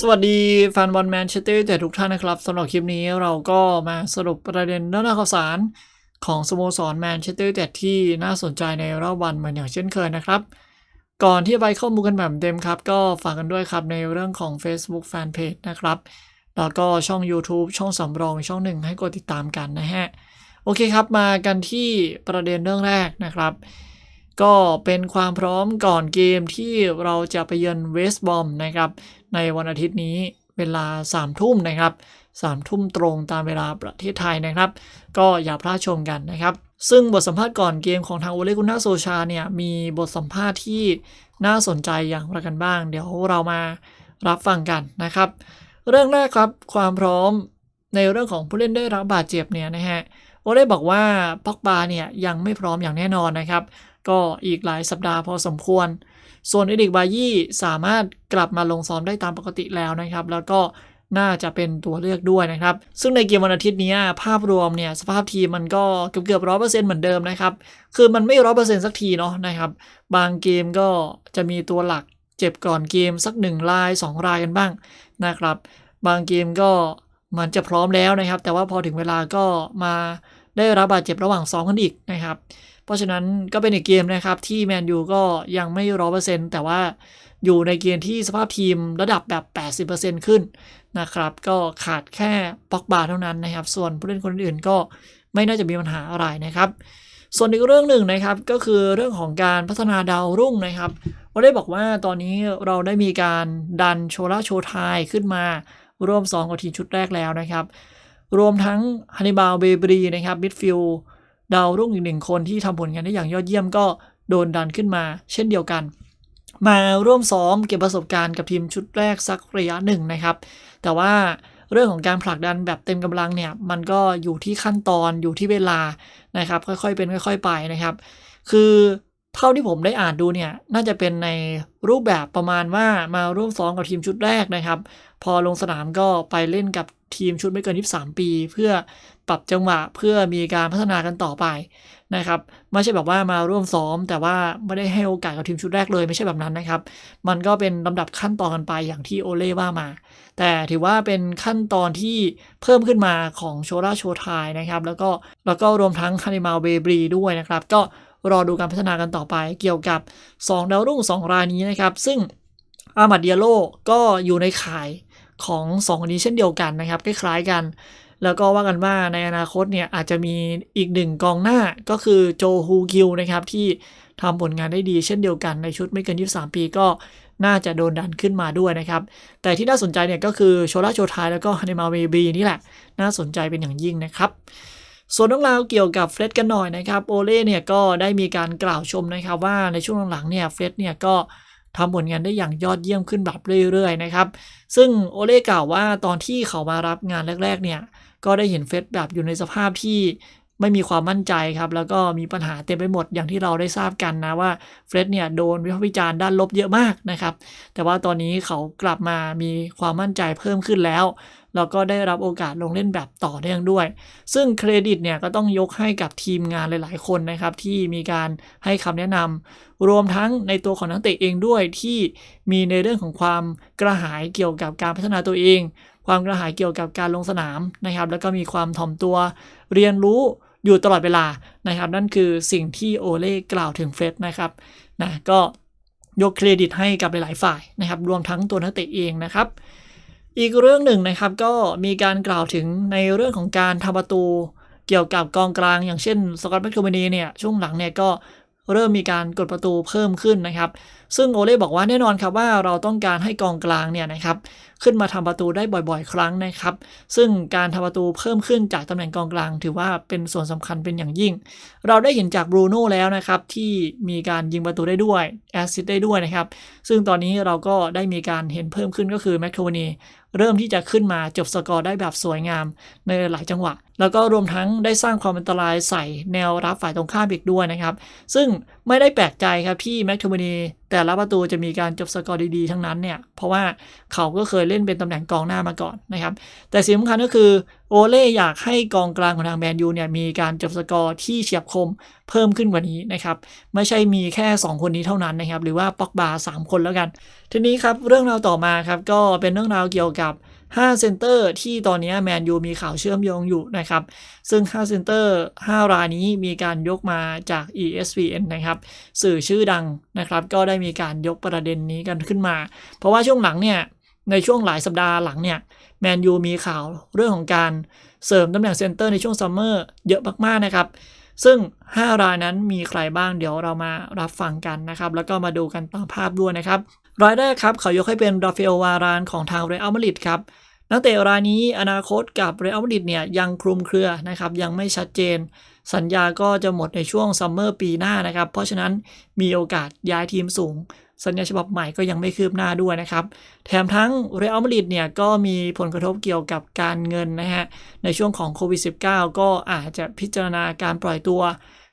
สวัสดีแฟนบอลแมนเชสเตอร์แต่ทุกท่านนะครับสำหรับคลิปนี้เราก็มาสรุปประเด็นเรื่องราวข่าวสารของสโมสรแมนเชสเตอร์แต่ที่น่าสนใจในรอบวันเหมือนอย่างเช่นเคยนะครับ ก่อนที่จะไปข้อมูลกันแบบเต็มครับ ก็ฝากกันด้วยครับในเรื่องของ Facebook Fanpage นะครับ แล้วก็ช่อง YouTube ช่องสำรองช่องหนึ่งให้กดติดตามกันนะฮะ โอเคครับมากันที่ประเด็นเรื่องแรกนะครับ ก็เป็นความพร้อมก่อนเกมที่เราจะไปเยือนเวสต์บอมนะครับ ในวันอาทิตย์นี้เวลา3ามทุ่มนะครับสามทุ่มตรงตามเวลาประเทศไทยนะครับ ก็อย่าพลาดชมกันนะครับ ซึ่งบทสัมภาษณ์ก่อนเกมของทางโอเลกุน่าโซชาเนี่ยมีบทสัมภาษณ์ที่น่าสนใจอย่างไรกันบ้าง เดี๋ยวเรามารับฟังกันนะครับ เรื่องแรกครับความพร้อมในเรื่องของผู้เล่นได้รับบาดเจ็บเนี่ยนะฮะโอเล่บอกว่าป็อกบาเนี่ยยังไม่พร้อมอย่างแน่นอนนะครับ ก็อีกหลายสัปดาห์พอสมควร ส่วนเอดิกบายี่สามารถกลับมาลงซ้อมได้ตามปกติแล้วนะครับ แล้วก็น่าจะเป็นตัวเลือกด้วยนะครับ ซึ่งในเกมวันอาทิตย์นี้ภาพรวมเนี่ยสภาพทีมมันก็เกือบเกือบร้อยเปอร์เซ็นต์เหมือนเดิมนะครับ คือมันไม่ร้อยเปอร์เซ็นต์สักทีเนาะนะครับ บางเกมก็จะมีตัวหลักเจ็บก่อนเกมสักหนึ่งรายสองรายกันบ้างนะครับ บางเกมก็มันจะพร้อมแล้วนะครับ แต่ว่าพอถึงเวลาก็มา ได้รับบาดเจ็บระหว่างซ้อมกันอีกนะครับ เพราะฉะนั้นก็เป็นอีกเกมนะครับที่แมนยูก็ยังไม่ร้อเปอร์เซ็นต์แต่ว่าอยู่ในเกณฑ์ที่สภาพทีมระดับแบบ 80%ขึ้นนะครับ ก็ขาดแค่ป็อกบาเท่านั้นนะครับ ส่วนผู้เล่นคนอื่นก็ไม่น่าจะมีปัญหาอะไรนะครับ ส่วนอีกเรื่องหนึ่งนะครับก็คือเรื่องของการพัฒนาดาวรุ่งนะครับเราได้บอกว่าตอนนี้เราได้มีการดันโชล่าโชไทยขึ้นมาร่วมซ้อมกับทีมชุดแรกแล้วนะครับ รวมทั้งฮันนิบาลเบบรีนะครับมิดฟิลด์ดาวรุ่งอีกหนึ่งคนที่ทำผลงานได้อย่างยอดเยี่ยมก็โดนดันขึ้นมา เช่นเดียวกัน มาร่วมซ้อมเก็บประสบการณ์กับทีมชุดแรกสักระยะหนึ่งนะครับ แต่ว่าเรื่องของการผลักดันแบบเต็มกำลังเนี่ยมันก็อยู่ที่ขั้นตอนอยู่ที่เวลานะครับ ค่อยๆเป็นค่อย ๆ ไปนะครับ คือ เท่าที่ผมได้อ่านดูเนี่ย น่าจะเป็นในรูปแบบประมาณว่ามาร่วมซ้อมกับทีมชุดแรกนะครับ พอลงสนามก็ไปเล่นกับทีมชุดไม่เกิน 23 ปี เพื่อปรับจังหวะเพื่อมีการพัฒนากันต่อไปนะครับไม่ใช่แบบว่ามาร่วมซ้อม แต่ว่าไม่ได้ให้โอกาสกับทีมชุดแรกเลยไม่ใช่แบบนั้นนะครับ มันก็เป็นลำดับขั้นตอนกันไปอย่างที่โอเล่ว่ามา แต่ถือว่าเป็นขั้นตอนที่เพิ่มขึ้นมาของโชราโชไทยนะครับ แล้วก็แล้วก็รวมทั้งคานิมาเบบรีด้วยนะครับ ก็ รอดูการพัฒนากันต่อไปเกี่ยวกับ 2 ดาวรุ่ง 2 รายนี้นะครับ ซึ่งอามัดเดียโลก็อยู่ในข่ายของ2คนนี้เช่นเดียวกันนะครับคล้ายๆกัน แล้วก็ว่ากันว่าในอนาคตเนี่ยอาจจะมีอีกหนึ่งกองหน้าก็คือโจฮูคิวนะครับที่ทำผลงานได้ดีเช่นเดียวกันในชุดไม่เกิน 23 ปีก็น่าจะโดนดันขึ้นมาด้วยนะครับ แต่ที่น่าสนใจเนี่ยก็คือโชล่าโชไทแล้วก็ฮันเนมาเวบีนี่แหละ น่าสนใจเป็นอย่างยิ่งนะครับ ส่วนเรื่องราวเกี่ยวกับเฟร็ดกันหน่อยนะครับโอเล่เนี่ยก็ได้มีการกล่าวชมนะครับว่าในช่วงหลังๆเนี่ยเฟร็ดเนี่ยก็ทำผลงานได้อย่างยอดเยี่ยมขึ้นแบบเรื่อยๆนะครับซึ่งโอเล่กล่าวว่าตอนที่เขามารับงานแรกๆเนี่ยก็ได้เห็นเฟสแบบอยู่ในสภาพที่ ไม่มีความมั่นใจครับ แล้วก็มีปัญหาเต็มไปหมดอย่างที่เราได้ทราบกันนะว่าเฟรดเนี่ยโดนวิพากษ์วิจารณ์ด้านลบเยอะมากนะครับ แต่ว่าตอนนี้เขากลับมามีความมั่นใจเพิ่มขึ้นแล้ว แล้วก็ได้รับโอกาสลงเล่นแบบต่อเนื่องด้วย ซึ่งเครดิตเนี่ยก็ต้องยกให้กับทีมงานหลาย ๆ คนนะครับ ที่มีการให้คำแนะนำรวมทั้งในตัวของนักเตะเองด้วยที่มีในเรื่องของความกระหายเกี่ยวกับการพัฒนาตัวเอง ความกระหายเกี่ยวกับการลงสนามนะครับ แล้วก็มีความถ่อมตัวเรียนรู้ อยู่ตลอดเวลานะครับ นั่นคือสิ่งที่โอเล่กล่าวถึงเฟรดนะครับนะก็ยกเครดิตให้กับหลาย ๆ ฝ่ายนะครับ รวมทั้งตัวนักเตะเองนะครับ อีกเรื่องหนึ่งนะครับก็มีการกล่าวถึงในเรื่องของการทำประตูเกี่ยวกับกองกลางอย่างเช่นสกอตแมคโทมินีเนี่ยช่วงหลังเนี่ยก็เริ่มมีการกดประตูเพิ่มขึ้นนะครับซึ่งโอเล่บอกว่าแน่นอนครับว่าเราต้องการให้กองกลางเนี่ยนะครับขึ้นมาทำประตูได้บ่อยๆ ครั้งนะครับ ซึ่งการทำประตูเพิ่มขึ้นจากตำแหน่งกองกลาง ถือว่าเป็นส่วนสำคัญเป็นอย่างยิ่ง เราได้เห็นจากบรูโน่แล้วนะครับที่มีการยิงประตูได้ด้วยแอสซิสได้ด้วยนะครับ ซึ่งตอนนี้เราก็ได้มีการเห็นเพิ่มขึ้นก็คือแมคโทวนีเริ่มที่จะขึ้นมาจบสกอร์ได้แบบสวยงามในหลายจังหวะ แล้วก็รวมทั้งได้สร้างความอันตรายใส่แนวรับฝ่ายตรงข้ามอีกด้วยนะครับ ซึ่งไม่ได้แปลกใจครับที่แมคโทมนีแต่ละประตูจะมีการจบสกอร์ดีๆทั้งนั้นเนี่ย เพราะว่าเขาก็เคยเล่นเป็นตำแหน่งกองหน้ามาก่อนนะครับ แต่สิ่งสำคัญก็คือโอเล่อยากให้กองกลางของทางแมนยูเนี่ยมีการจบสกอร์ที่เฉียบคมเพิ่มขึ้นกว่านี้นะครับ ไม่ใช่มีแค่ 2 คนนี้เท่านั้นนะครับ หรือว่าป็อกบาสามคนแล้วกัน ทีนี้ครับเรื่องราวต่อมาครับก็เป็นเรื่องราวเกี่ยวกับ 5 เซนเตอร์ที่ตอนนี้แมนยูมีข่าวเชื่อมโยงอยู่นะครับ ซึ่ง 5 เซนเตอร์ 5 รายนี้มีการยกมาจาก ESPN นะครับ สื่อชื่อดังนะครับ ก็ได้มีการยกประเด็นนี้กันขึ้นมา เพราะว่าช่วงหลังเนี่ย ในช่วงหลายสัปดาห์หลังเนี่ย แมนยูมีข่าวเรื่องของการเสริมตำแหน่งเซนเตอร์ในช่วงซัมเมอร์เยอะมากๆนะครับซึ่ง 5 รายนั้นมีใครบ้างเดี๋ยวเรามารับฟังกันนะครับ แล้วก็มาดูกันตามภาพด้วยนะครับ รายแรกครับเขายกให้เป็นราฟาเอลวารานของทางเรอัลมาดริดครับนักเตะรายนี้อนาคตกับเรอัลมาดริดเนี่ยยังคลุมเครือนะครับยังไม่ชัดเจน สัญญาก็จะหมดในช่วงซัมเมอร์ปีหน้านะครับ เพราะฉะนั้นมีโอกาสย้ายทีมสูง สัญญาฉบับใหม่ก็ยังไม่คืบหน้าด้วยนะครับ แถมทั้งเรอัลมาดริดเนี่ยก็มีผลกระทบเกี่ยวกับการเงินนะฮะในช่วงของโควิด -19 ก็อาจจะพิจารณาการปล่อยตัว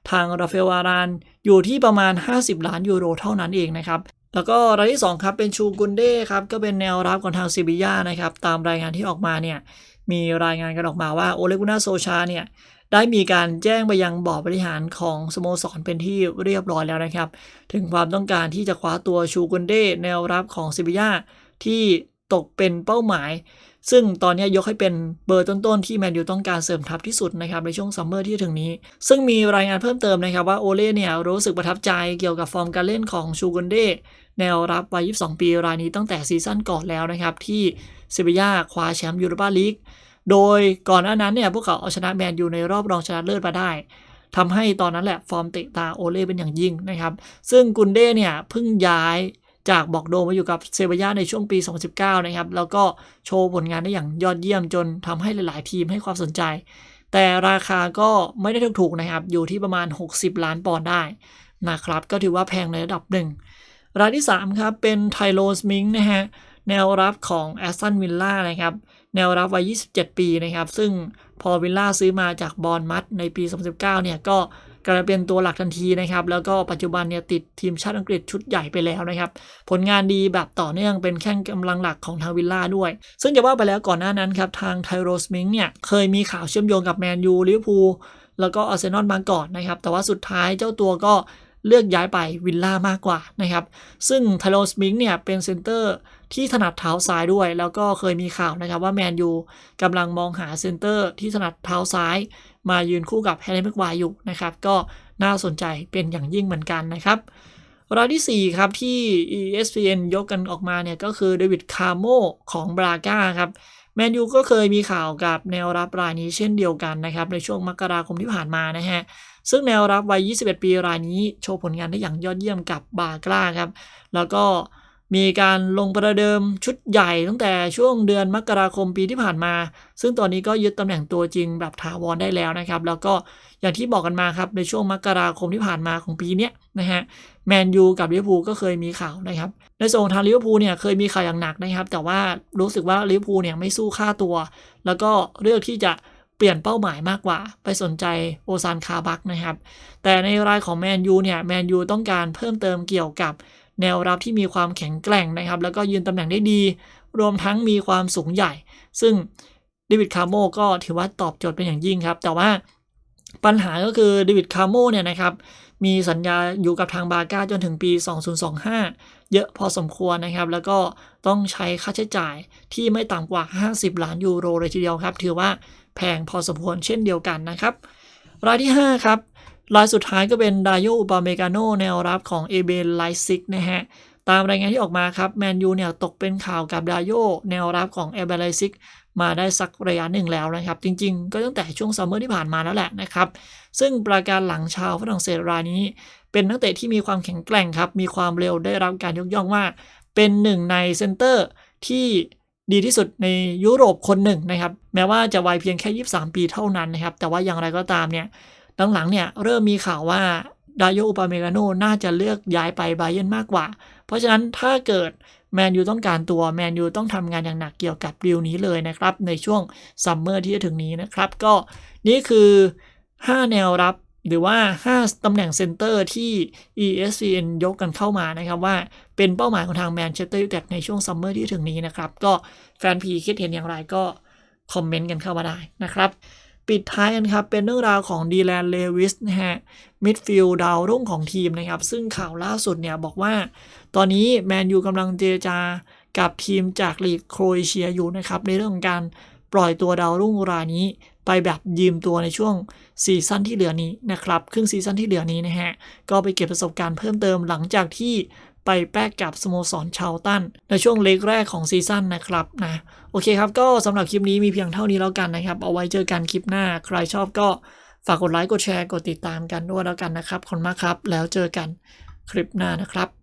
ทางราฟาเอลวารานอยู่ที่ประมาณ 50 ล้านยูโรเท่านั้นเองนะครับ แล้วก็รายที่ 2 ครับเป็นชูกุนเด้ครับก็เป็นแนวรับของทางซิบิยานะครับตามรายงานที่ออกมาเนี่ยมีรายงานกันออกมาว่าโอเลกุนาโซชาเนี่ยได้มีการแจ้งไปยังบอร์ดบริหารของสโมสรเป็นที่เรียบร้อยแล้วนะครับ ถึงความต้องการที่จะคว้าตัวชูกุนเด้แนวรับของซิบิยาที่ ตกเป็นเป้าหมาย ซึ่งตอนนี้ยกให้เป็นเบอร์ต้นๆที่แมนยูต้องการเสริมทัพที่สุดนะครับในช่วงซัมเมอร์ที่ถึงนี้ ซึ่งมีรายงานเพิ่มเติมนะครับว่าโอเล่เนี่ยรู้สึกประทับใจเกี่ยวกับฟอร์มการเล่นของชูกุนเด้แนวรับวัย 22 ปีรายนี้ตั้งแต่ซีซั่นก่อนแล้วนะครับที่เซบียาคว้าแชมป์ยูโรปาลีก โดยก่อนหน้านั้นเนี่ยพวกเขาเอาชนะแมนยูในรอบรองชนะเลิศมาได้ทำให้ตอนนั้นแหละฟอร์มเตะตาโอเล่เป็นอย่างยิ่งนะครับ ซึ่งกุนเด้เนี่ยเพิ่งย้าย จากบอกโดมาอยู่กับเซบียาในช่วงปี 2019 นะครับ แล้วก็โชว์ผลงานได้อย่างยอดเยี่ยมจนทำให้หลาย ๆ ทีมให้ความสนใจ แต่ราคาก็ไม่ได้ถูกๆนะครับ อยู่ที่ประมาณ 60 ล้านปอนด์ได้นะครับ ก็ถือว่าแพงในระดับหนึ่ง รายที่ 3 ครับ เป็นไทโรสมิงนะฮะ แนวรับของแอสตันวิลล่านะครับ แนวรับวัย 27 ปีนะครับ ซึ่งพอวิลล่าซื้อมาจากบอลมัดในปี 2019 เนี่ยก็ กลายเป็นตัวหลักทันทีนะครับ แล้วก็ปัจจุบันเนี่ยติดทีมชาติอังกฤษชุดใหญ่ไปแล้วนะครับ ผลงานดีแบบต่อเนื่องเป็นแข้งกำลังหลักของทางวิลล่าด้วย ซึ่งจะว่าไปแล้วก่อนหน้านั้นครับ ทางไทโรสมิงเนี่ยเคยมีข่าวเชื่อมโยงกับแมนยูลิเวอร์พูลแล้วก็อาร์เซนอลมาก่อนนะครับ แต่ว่าสุดท้ายเจ้าตัวก็เลือกย้ายไปวิลล่ามากกว่านะครับ ซึ่งไทโรสมิงเนี่ยเป็นเซนเตอร์ที่ถนัดเท้าซ้ายด้วย แล้วก็เคยมีข่าวนะครับว่าแมนยูกำลังมองหาเซนเตอร์ที่ถนัดเท้าซ้าย มายืนคู่กับแฮร์รี่แม็กควายอยู่นะครับก็น่าสนใจเป็นอย่างยิ่งเหมือนกันนะครับรายที่ 4 ครับ ที่ ESPN ยกกันออกมาเนี่ยก็คือเดวิดคาร์โมของบราก้าครับแมนยูก็เคยมีข่าวกับแนวรับรายนี้เช่นเดียวกันนะครับในช่วงมกราคมที่ผ่านมานะฮะซึ่งแนวรับวัย 21 ปีรายนี้โชว์ผลงานได้อย่างยอดเยี่ยมกับบากล้าครับแล้วก็ มีการลงประเดิมชุดใหญ่ตั้งแต่ช่วงเดือนมกราคมปีที่ผ่านมา ซึ่งตอนนี้ก็ยึดตำแหน่งตัวจริงแบบถาวรได้แล้วนะครับ แล้วก็อย่างที่บอกกันมาครับในช่วงมกราคมที่ผ่านมาของปีนี้นะฮะแมนยูกับลิเวอร์พูลก็เคยมีข่าวนะครับ ในส่วนของทางลิเวอร์พูลเนี่ยเคยมีข่าวอย่างหนักนะครับ แต่ว่ารู้สึกว่าลิเวอร์พูลเนี่ยไม่สู้ค่าตัว แล้วก็เลือกที่จะเปลี่ยนเป้าหมายมากกว่า ไปสนใจโอซานคาบักนะครับ แต่ในรายของแมนยูเนี่ยแมนยูต้องการเพิ่มเติมเกี่ยวกับ แนวรับที่มีความแข็งแกร่งนะครับ แล้วก็ยืนตำแหน่งได้ดี รวมทั้งมีความสูงใหญ่ ซึ่งเดวิดคาร์โมก็ถือว่าตอบโจทย์เป็นอย่างยิ่งครับ แต่ว่าปัญหาก็คือเดวิดคาร์โมเนี่ยนะครับมีสัญญาอยู่กับทางบาก้าจนถึงปี 2025 เยอะพอสมควรนะครับ แล้วก็ต้องใช้ค่าใช้จ่ายที่ไม่ต่ำกว่า 50 ล้านยูโรเลยทีเดียวครับ ถือว่าแพงพอสมควรเช่นเดียวกันนะครับ รายที่ 5 ครับ รายสุดท้ายก็เป็นดาโยอุปาเมกาโนแนวรับของเอเบนไลซิกนะฮะ ตามรายงานที่ออกมาครับ แมนยูเนี่ยตกเป็นข่าวกับดาโยแนวรับของเอเบนไลซิกมาได้สักระยะหนึ่งแล้วนะครับ จริงๆ ก็ตั้งแต่ช่วงซัมเมอร์ที่ผ่านมาแล้วแหละนะครับ ซึ่งประการหลังชาวฝรั่งเศสรายนี้ เป็นนักเตะที่มีความแข็งแกร่งครับ มีความเร็วได้รับการยกย่องว่า เป็นหนึ่งในเซนเตอร์ที่ดีที่สุดในยุโรปคนหนึ่งนะครับ แม้ว่าจะวัยเพียงแค่ 23 ปีเท่านั้นนะครับ แต่ว่าอย่างไรก็ตามเนี่ย หลังๆเนี่ยเริ่มมีข่าวว่าดาโยอุปาเมกาโนน่าจะเลือกย้ายไปไบเยนมากกว่า เพราะฉะนั้นถ้าเกิดแมนยูต้องการตัวแมนยูต้องทำงานอย่างหนักเกี่ยวกับดีลนี้เลยนะครับ ในช่วงซัมเมอร์ที่จะถึงนี้นะครับ ก็นี่คือ 5 แนวรับหรือว่า 5ตำแหน่งเซนเตอร์ที่ ESPN ยกกันเข้ามานะครับว่าเป็นเป้าหมายของทางแมนเชสเตอร์ยูไนเต็ดในช่วงซัมเมอร์ที่ถึงนี้นะครับ ก็แฟนพีคิดเห็นอย่างไรก็คอมเมนต์กันเข้ามาได้นะครับ ปิดท้ายกันครับ เป็นเรื่องราวของดีแลนเลวิสนะฮะมิดฟิลด์ดาวรุ่งของทีมนะครับ ซึ่งข่าวล่าสุดเนี่ยบอกว่า ตอนนี้แมนยูกำลังเจรจากับทีมจากลีกโครเอเชียอยู่นะครับ ในเรื่องของการปล่อยตัวดาวรุ่งรายนี้ไปแบบยืมตัวในช่วงซีซั่นที่เหลือนี้นะครับ ครึ่งซีซั่นที่เหลือนี้นะฮะ ก็ไปเก็บประสบการณ์เพิ่มเติมหลังจากที่ ไปแปกกับสโมสรชาวตันในช่วงเล็กแรกของซีซั่นนะครับนะโอเคครับ ก็สำหรับคลิปนี้มีเพียงเท่านี้แล้วกันนะครับ เอาไว้เจอกันคลิปหน้า ใครชอบก็ฝากกดไลค์กดแชร์กดติดตามกันด้วยแล้วกันนะครับขอบคุณมากครับ แล้วเจอกันคลิปหน้านะครับ